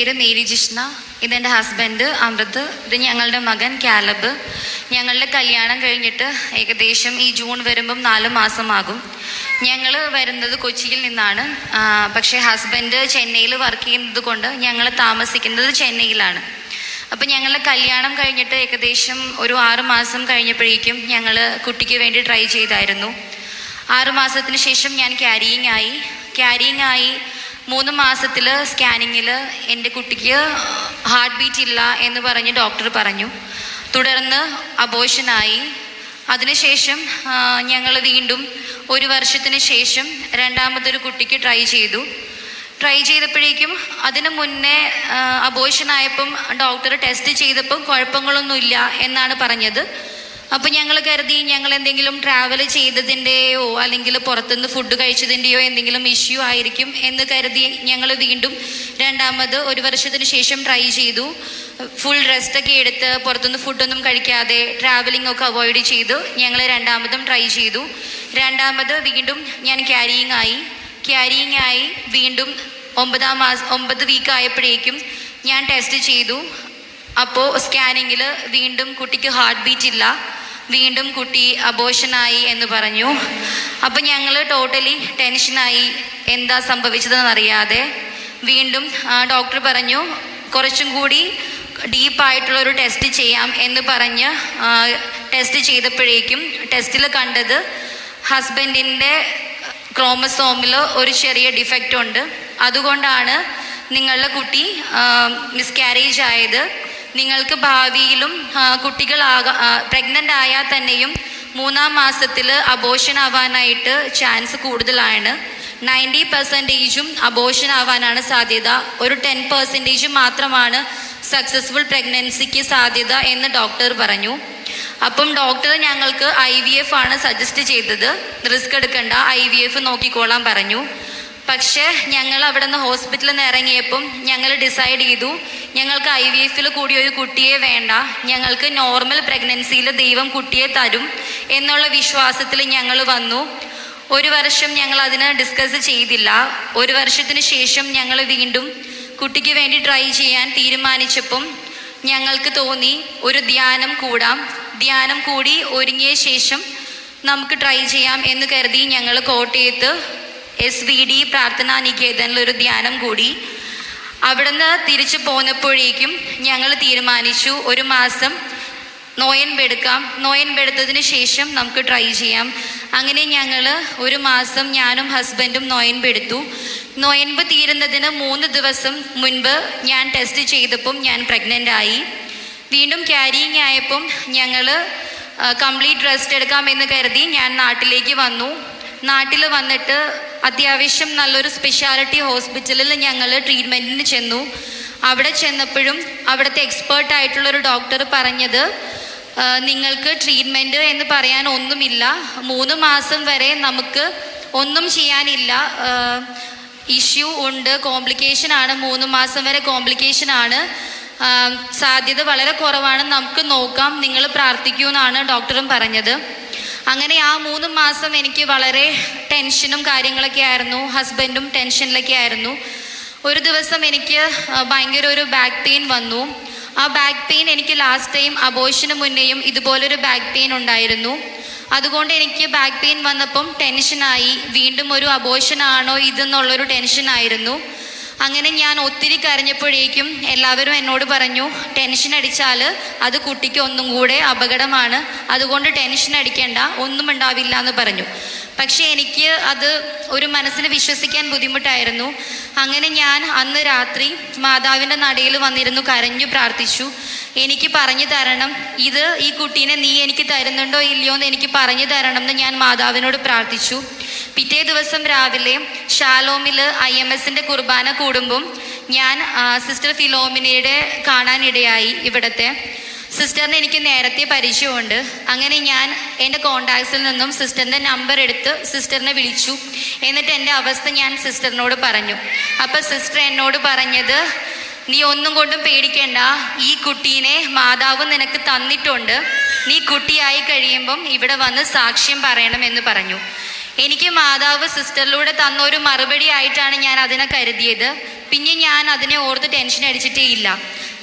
പേര് മേരി ജിഷ്ണ. ഇതെന്റെ ഹസ്ബൻഡ് അമൃത്. ഇത് ഞങ്ങളുടെ മകൻ കാലബ്. ഞങ്ങളുടെ കല്യാണം കഴിഞ്ഞിട്ട് ഏകദേശം ഈ ജൂൺ വരുമ്പം നാല് മാസമാകും. ഞങ്ങൾ വരുന്നത് കൊച്ചിയിൽ നിന്നാണ്. പക്ഷേ ഹസ്ബൻഡ് ചെന്നൈയിൽ വർക്ക് ചെയ്യുന്നത് കൊണ്ട് ഞങ്ങൾ താമസിക്കുന്നത് ചെന്നൈയിലാണ്. അപ്പം ഞങ്ങളുടെ കല്യാണം കഴിഞ്ഞിട്ട് ഏകദേശം ഒരു ആറ് മാസം കഴിഞ്ഞപ്പോഴേക്കും ഞങ്ങൾ കുട്ടിക്ക് വേണ്ടി ട്രൈ ചെയ്തായിരുന്നു. ആറുമാസത്തിന് ശേഷം ഞാൻ ക്യാരിയിങ് ആയി. ക്യാരിയിങ് ആയി മൂന്ന് മാസത്തിൽ സ്കാനിങ്ങിൽ എന്റെ കുട്ടിക്ക് ഹാർട്ട് ബീറ്റ് ഇല്ല എന്ന് പറഞ്ഞ് ഡോക്ടർ പറഞ്ഞു. തുടർന്ന് അബോഷനായി. അതിനുശേഷം ഞങ്ങൾ വീണ്ടും ഒരു വർഷത്തിന് ശേഷം രണ്ടാമതൊരു കുട്ടിക്ക് ട്രൈ ചെയ്തു. ട്രൈ ചെയ്തപ്പോഴേക്കും അതിന് മുന്നേ അബോഷനായപ്പം ഡോക്ടർ ടെസ്റ്റ് ചെയ്തപ്പം കുഴപ്പങ്ങളൊന്നുമില്ല എന്നാണ് പറഞ്ഞത്. അപ്പോൾ ഞങ്ങൾ കരുതി ഞങ്ങൾ എന്തെങ്കിലും ട്രാവൽ ചെയ്തതിന്റെയോ അല്ലെങ്കിൽ പുറത്തുനിന്ന് ഫുഡ് കഴിച്ചതിന്റെയോ എന്തെങ്കിലും ഇഷ്യൂ ആയിരിക്കും എന്ന് കരുതി ഞങ്ങൾ വീണ്ടും രണ്ടാമത് ഒരു വർഷത്തിന് ശേഷം ട്രൈ ചെയ്തു. ഫുൾ റെസ്റ്റ് ഒക്കെ എടുത്ത് പുറത്തുനിന്ന് ഫുഡൊന്നും കഴിക്കാതെ ട്രാവലിംഗ് ഒക്കെ അവോയ്ഡ് ചെയ്തു ഞങ്ങൾ രണ്ടാമതും ട്രൈ ചെയ്തു. രണ്ടാമത് വീണ്ടും ഞാൻ ക്യാരിയിങ് ആയി. ക്യാരിയിങ് ആയി വീണ്ടും ഒമ്പതാം മാസം ഒമ്പത് വീക്ക് ആയപ്പോഴേക്കും ഞാൻ ടെസ്റ്റ് ചെയ്തു. അപ്പോൾ സ്കാനിങ്ങിൽ വീണ്ടും കുട്ടിക്ക് ഹാർട്ട് ബീറ്റ് ഇല്ല. വീണ്ടും കുട്ടി അബോഷനായി എന്ന് പറഞ്ഞു. അപ്പം ഞങ്ങൾ ടോട്ടലി ടെൻഷനായി എന്താ സംഭവിച്ചതെന്ന് അറിയാതെ വീണ്ടും ഡോക്ടർ പറഞ്ഞു കുറച്ചും കൂടി ഡീപ്പായിട്ടുള്ള ഒരു ടെസ്റ്റ് ചെയ്യാം എന്ന് പറഞ്ഞ് ടെസ്റ്റ് ചെയ്തപ്പോഴേക്കും ടെസ്റ്റിൽ കണ്ടത് ഹസ്ബൻഡിന്റെ ക്രോമസോമിൽ ഒരു ചെറിയ ഡിഫക്റ്റ് ഉണ്ട്. അതുകൊണ്ടാണ് നിങ്ങളുടെ കുട്ടി മിസ്കാരേജ് ആയത്. നിങ്ങൾക്ക് ഭാവിയിലും കുട്ടികളാകാ പ്രഗ്നന്റ് ആയാൽ തന്നെയും മൂന്നാം മാസത്തിൽ അബോഷൻ ആവാനായിട്ട് ചാൻസ് കൂടുതലാണ്. നയന്റി പെർസെന്റേജും അബോഷൻ ആവാനാണ് സാധ്യത. ഒരു ടെൻ പെർസെന്റേജ് മാത്രമാണ് സക്സസ്ഫുൾ പ്രഗ്നൻസിക്ക് സാധ്യത എന്ന് ഡോക്ടർ പറഞ്ഞു. അപ്പം ഡോക്ടർ ഞങ്ങൾക്ക് ഐ വി എഫ് ആണ് സജസ്റ്റ് ചെയ്തത്. റിസ്ക് എടുക്കണ്ട. ഐ വി എഫ് നോക്കിക്കോളാൻ പറഞ്ഞു. പക്ഷേ ഞങ്ങൾ അവിടെ നിന്ന് ഹോസ്പിറ്റലിൽ നിന്ന് ഇറങ്ങിയപ്പം ഞങ്ങൾ ഡിസൈഡ് ചെയ്തു ഞങ്ങൾക്ക് ഐ വി എഫിൽ കൂടി ഒരു കുട്ടിയെ വേണ്ട ഞങ്ങൾക്ക് നോർമൽ പ്രഗ്നൻസിയിൽ ദൈവം കുട്ടിയെ തരും എന്നുള്ള വിശ്വാസത്തിൽ ഞങ്ങൾ വന്നു. ഒരു വർഷം ഞങ്ങൾ അതിനെ ഡിസ്കസ് ചെയ്തില്ല. ഒരു വർഷത്തിന് ശേഷം ഞങ്ങൾ വീണ്ടും കുട്ടിക്ക് വേണ്ടി ട്രൈ ചെയ്യാൻ തീരുമാനിച്ചപ്പം ഞങ്ങൾക്ക് തോന്നി ഒരു ധ്യാനം കൂടാം. ധ്യാനം കൂടി ഒരുങ്ങിയ ശേഷം നമുക്ക് ട്രൈ ചെയ്യാം എന്ന് കരുതി ഞങ്ങൾ കോട്ടയത്ത് എസ് വി ഡി പ്രാർത്ഥനാ നികേതനിൽ ഒരു ധ്യാനം കൂടി. അവിടുന്ന് തിരിച്ചു പോന്നപ്പോഴേക്കും ഞങ്ങൾ തീരുമാനിച്ചു ഒരു മാസം നോയൻപെടുക്കാം നോയൻപെടുത്തതിന് ശേഷം നമുക്ക് ട്രൈ ചെയ്യാം. അങ്ങനെ ഞങ്ങൾ ഒരു മാസം ഞാനും ഹസ്ബൻഡും നോയൻപെടുത്തു നോയൻപ് തീരുന്നതിന് മൂന്ന് ദിവസം മുൻപ് ഞാൻ ടെസ്റ്റ് ചെയ്തപ്പം ഞാൻ പ്രഗ്നന്റ് ആയി. വീണ്ടും ക്യാരിയിങ് ആയപ്പം ഞങ്ങൾ കംപ്ലീറ്റ് റെസ്റ്റ് എടുക്കാമെന്ന് കരുതി ഞാൻ നാട്ടിലേക്ക് വന്നു. നാട്ടിൽ വന്നിട്ട് അത്യാവശ്യം നല്ലൊരു സ്പെഷ്യാലിറ്റി ഹോസ്പിറ്റലിൽ ഞങ്ങൾ ട്രീറ്റ്മെന്റിന് ചെന്നു. അവിടെ ചെന്നപ്പോഴും അവിടുത്തെ എക്സ്പേർട്ട് ആയിട്ടുള്ള ഒരു ഡോക്ടർ പറഞ്ഞത് നിങ്ങൾക്ക് ട്രീറ്റ്മെന്റ് എന്ന് പറയാൻ ഒന്നുമില്ല. മൂന്ന് മാസം വരെ നമുക്ക് ഒന്നും ചെയ്യാനില്ല. ഇഷ്യൂ ഉണ്ട്. കോംപ്ലിക്കേഷൻ ആണ്. മൂന്ന് മാസം വരെ കോംപ്ലിക്കേഷൻ ആണ്. സാധ്യത വളരെ കുറവാണ് നമുക്ക് നോക്കാം. നിങ്ങൾ പ്രാർത്ഥിക്കൂ എന്നാണ് ഡോക്ടറും പറഞ്ഞത്. അങ്ങനെ ആ മൂന്ന് മാസം എനിക്ക് വളരെ ടെൻഷനും കാര്യങ്ങളൊക്കെ ആയിരുന്നു. ഹസ്ബൻഡും ടെൻഷനിലൊക്കെ ആയിരുന്നു. ഒരു ദിവസം എനിക്ക് ഭയങ്കര ഒരു ബാക്ക് പെയിൻ വന്നു. ആ ബാക്ക് പെയിൻ എനിക്ക് ലാസ്റ്റ് ടൈം അബോഷന് മുന്നേയും ഇതുപോലൊരു ബാക്ക് പെയിൻ ഉണ്ടായിരുന്നു. അതുകൊണ്ട് എനിക്ക് ബാക്ക് പെയിൻ വന്നപ്പം ടെൻഷനായി വീണ്ടും ഒരു അബോഷനാണോ ഇതെന്നുള്ളൊരു ടെൻഷനായിരുന്നു അങ്ങനെ ഞാൻ ഒത്തിരി കരഞ്ഞപ്പോഴേക്കും എല്ലാവരും എന്നോട് പറഞ്ഞു ടെൻഷൻ അടിച്ചാൽ അത് കുട്ടിക്ക് ഒന്നും കൂടെ അപകടമാണ്. അതുകൊണ്ട് ടെൻഷൻ അടിക്കേണ്ട ഒന്നും ഉണ്ടാവില്ല എന്ന് പറഞ്ഞു. പക്ഷേ എനിക്ക് അത് ഒരു മനസ്സിന് വിശ്വസിക്കാൻ ബുദ്ധിമുട്ടായിരുന്നു. അങ്ങനെ ഞാൻ അന്ന് രാത്രി മാതാവിന്റെ നടയിൽ വന്നിരുന്നു കരഞ്ഞു പ്രാർത്ഥിച്ചു. എനിക്ക് പറഞ്ഞു തരണം ഇത് ഈ കുട്ടീനെ നീ എനിക്ക് തരുന്നുണ്ടോ ഇല്ലയോ എന്ന് എനിക്ക് പറഞ്ഞു തരണം എന്ന് ഞാൻ മാതാവിനോട് പ്രാർത്ഥിച്ചു. പിറ്റേ ദിവസം രാവിലെ ഷാലോമിൽ ഐ എം എസിന്റെ കുർബാന കൂടുമ്പം ഞാൻ സിസ്റ്റർ ഫിലോമിനയുടെ കാണാനിടയായി ഇവിടുത്തെ. സിസ്റ്ററിനെ എനിക്ക് നേരത്തെ പരിചയമുണ്ട്. അങ്ങനെ ഞാൻ എന്റെ കോണ്ടാക്ട്സിൽ നിന്നും സിസ്റ്ററിന്റെ നമ്പർ എടുത്ത് സിസ്റ്ററിനെ വിളിച്ചു. എന്നിട്ട് എന്റെ അവസ്ഥ ഞാൻ സിസ്റ്ററിനോട് പറഞ്ഞു. അപ്പോൾ സിസ്റ്റർ എന്നോട് പറഞ്ഞത് നീ ഒന്നും കൊണ്ടും പേടിക്കേണ്ട. ഈ കുട്ടീനെ മാതാവ് നിനക്ക് തന്നിട്ടുണ്ട്. നീ കുട്ടിയായി കഴിയുമ്പം ഇവിടെ വന്ന് സാക്ഷ്യം പറയണം എന്ന് പറഞ്ഞു. എനിക്ക് മാതാവ് സിസ്റ്ററിലൂടെ തന്ന ഒരു മറുപടി ആയിട്ടാണ് ഞാൻ അതിനെ കരുതിയത്. പിന്നെ ഞാൻ അതിനെ ഓർത്ത് ടെൻഷൻ അടിച്ചിട്ടേ ഇല്ല.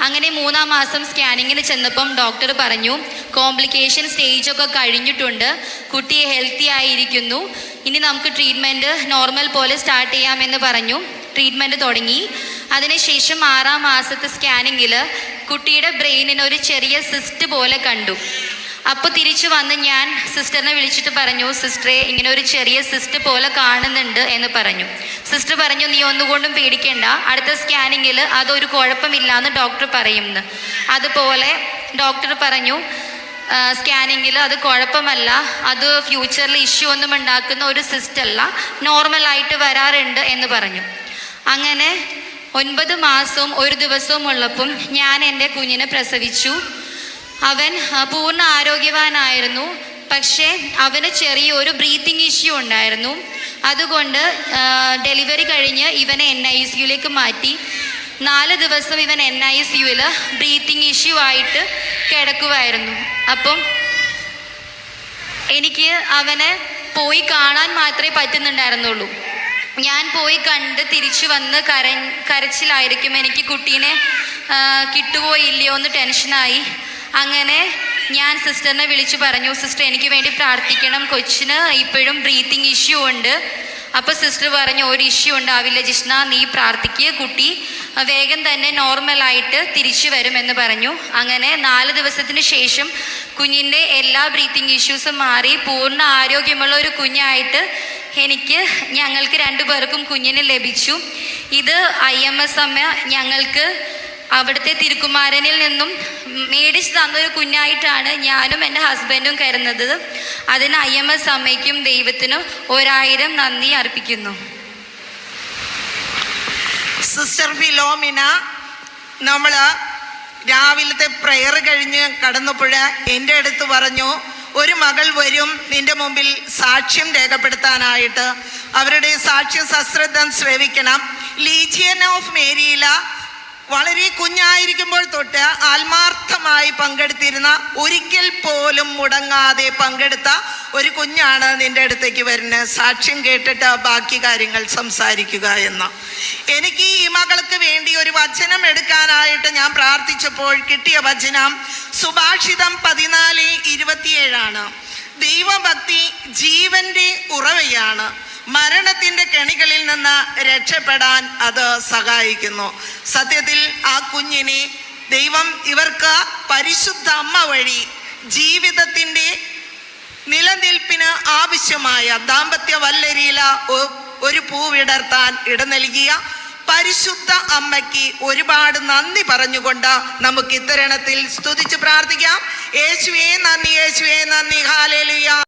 അങ്ങനെ മൂന്നാം മാസം സ്കാനിങ്ങിന് ചെന്നപ്പം ഡോക്ടർ പറഞ്ഞു കോംപ്ലിക്കേഷൻ സ്റ്റേജൊക്കെ കഴിഞ്ഞിട്ടുണ്ട്. കുട്ടി ഹെൽത്തി ആയിരിക്കുന്നു. ഇനി നമുക്ക് ട്രീറ്റ്മെന്റ് നോർമൽ പോലെ സ്റ്റാർട്ട് ചെയ്യാമെന്ന് പറഞ്ഞു. ട്രീറ്റ്മെന്റ് തുടങ്ങി. അതിനുശേഷം ആറാം മാസത്തെ സ്കാനിങ്ങിൽ കുട്ടിയുടെ ബ്രെയിനിന് ഒരു ചെറിയ സിസ്റ്റ് പോലെ കണ്ടു. അപ്പോൾ തിരിച്ചു വന്ന് ഞാൻ സിസ്റ്ററിനെ വിളിച്ചിട്ട് പറഞ്ഞു സിസ്റ്ററെ ഇങ്ങനെ ഒരു ചെറിയ സിസ്റ്റ് പോലെ കാണുന്നുണ്ട് എന്ന് പറഞ്ഞു. സിസ്റ്റർ പറഞ്ഞു നീ ഒന്നുകൊണ്ടും പേടിക്കേണ്ട. അടുത്ത സ്കാനിങ്ങിൽ അതൊരു കുഴപ്പമില്ല എന്ന് ഡോക്ടർ പറയുന്നു. അതുപോലെ ഡോക്ടർ പറഞ്ഞു സ്കാനിങ്ങിൽ അത് കുഴപ്പമല്ല. അത് ഫ്യൂച്ചറിൽ ഇഷ്യൂ ഒന്നും ഉണ്ടാക്കുന്ന ഒരു സിസ്റ്റ് അല്ല. നോർമലായിട്ട് വരാറുണ്ട് എന്ന് പറഞ്ഞു. അങ്ങനെ ഒൻപത് മാസവും ഒരു ദിവസവും ഉള്ളപ്പം ഞാൻ എന്റെ കുഞ്ഞിനെ പ്രസവിച്ചു. അവൻ പൂർണ ആരോഗ്യവാനായിരുന്നു. പക്ഷേ അവന് ചെറിയൊരു ബ്രീത്തിങ് ഇഷ്യൂ ഉണ്ടായിരുന്നു. അതുകൊണ്ട് ഡെലിവറി കഴിഞ്ഞ് ഇവനെ എൻ ഐ സിയുലേക്ക് മാറ്റി. നാല് ദിവസം ഇവൻ എൻ ഐ സിയുവിൽ ബ്രീത്തിങ് ഇഷ്യൂ ആയിട്ട് കിടക്കുമായിരുന്നു അപ്പം എനിക്ക് അവനെ പോയി കാണാൻ മാത്രമേ പറ്റുന്നുണ്ടായിരുന്നുള്ളൂ. ഞാൻ പോയി കണ്ട് തിരിച്ചു വന്ന് കര കരച്ചിലായിരിക്കും എനിക്ക് കുട്ടീനെ കിട്ടുമോ ഇല്ലയോ എന്ന് ടെൻഷനായി അങ്ങനെ ഞാൻ സിസ്റ്ററിനെ വിളിച്ചു പറഞ്ഞു സിസ്റ്റർ എനിക്ക് വേണ്ടി പ്രാർത്ഥിക്കണം. കൊച്ചിന് ഇപ്പോഴും ബ്രീത്തിങ് ഇഷ്യൂ ഉണ്ട്. അപ്പോൾ സിസ്റ്റർ പറഞ്ഞു ഒരു ഇഷ്യൂ ഉണ്ടാവില്ല ജിഷ്ണ നീ പ്രാർത്ഥിക്കുക കുട്ടി. വേഗം തന്നെ നോർമലായിട്ട് തിരിച്ചു വരുമെന്ന് പറഞ്ഞു. അങ്ങനെ നാല് ദിവസത്തിന് ശേഷം കുഞ്ഞിന്റെ എല്ലാ ബ്രീത്തിങ് ഇഷ്യൂസും മാറി. പൂർണ ആരോഗ്യമുള്ള ഒരു കുഞ്ഞായിട്ട് എനിക്ക് ഞങ്ങൾക്ക് രണ്ടുപേർക്കും കുഞ്ഞിനെ ലഭിച്ചു. ഇത് ഐ എം എസ് അമ്മ ഞങ്ങൾക്ക് അവിടുത്തെ തിരുക്കുമാരനിൽ നിന്നും മേടിച്ച് തന്നൊരു കുഞ്ഞായിട്ടാണ് ഞാനും എന്റെ ഹസ്ബൻഡും കരുതുന്നത്. അതിന് ഐ എം എസ് അമ്മയ്ക്കും ദൈവത്തിനും ഒരായിരം നന്ദി അർപ്പിക്കുന്നു. സിസ്റ്റർ ഫിലോമിന നമ്മൾ രാവിലത്തെ പ്രെയർ കഴിഞ്ഞ് കടന്നപ്പോൾ എന്റെ അടുത്ത് പറഞ്ഞു ഒരു മകൾ വരും നിന്റെ മുമ്പിൽ സാക്ഷ്യം രേഖപ്പെടുത്താനായിട്ട്. അവരുടെ സാക്ഷ്യ സശ്രദ്ധം ശ്രവിക്കണം. ലീജിയൻ ഓഫ് മേരിയില വളരെ കുഞ്ഞായിരിക്കുമ്പോൾ തൊട്ട് ആത്മാർത്ഥമായി പങ്കെടുത്തിരുന്ന ഒരിക്കൽ പോലും മുടങ്ങാതെ പങ്കെടുത്ത ഒരു കുഞ്ഞാണ് നിന്റെ അടുത്തേക്ക് വരുന്നത്. സാക്ഷ്യം കേട്ടിട്ട് ബാക്കി കാര്യങ്ങൾ സംസാരിക്കുക എന്ന്. എനിക്ക് ഈ മകൾക്ക് വേണ്ടി ഒരു വചനം എടുക്കാനായിട്ട് ഞാൻ പ്രാർത്ഥിച്ചപ്പോൾ കിട്ടിയ വചനം സുഭാഷിതം പതിനാല് ഇരുപത്തിയേഴാണ്. ദൈവഭക്തി ജീവന്റെ ഉറവയാണ്. മരണത്തിന്റെ കെണികളിൽ നിന്ന് രക്ഷപ്പെടാൻ അത് സഹായിക്കുന്നു. സത്യത്തിൽ ആ കുഞ്ഞിനെ ദൈവം ഇവർക്ക് പരിശുദ്ധ അമ്മ വഴി ജീവിതത്തിന്റെ നിലനിൽപ്പിന് ആവശ്യമായ ദാമ്പത്യ വല്ലരിയില ഒരു പൂവിടർത്താൻ ഇട നൽകിയ പരിശുദ്ധ അമ്മയ്ക്ക് ഒരുപാട് നന്ദി പറഞ്ഞുകൊണ്ട് നമുക്ക് ഇത്തരണത്തിൽ സ്തുതിച്ച് പ്രാർത്ഥിക്കാം. യേശുവേ നന്ദി യേശുവേ നന്ദി. ഹാലേലുയ.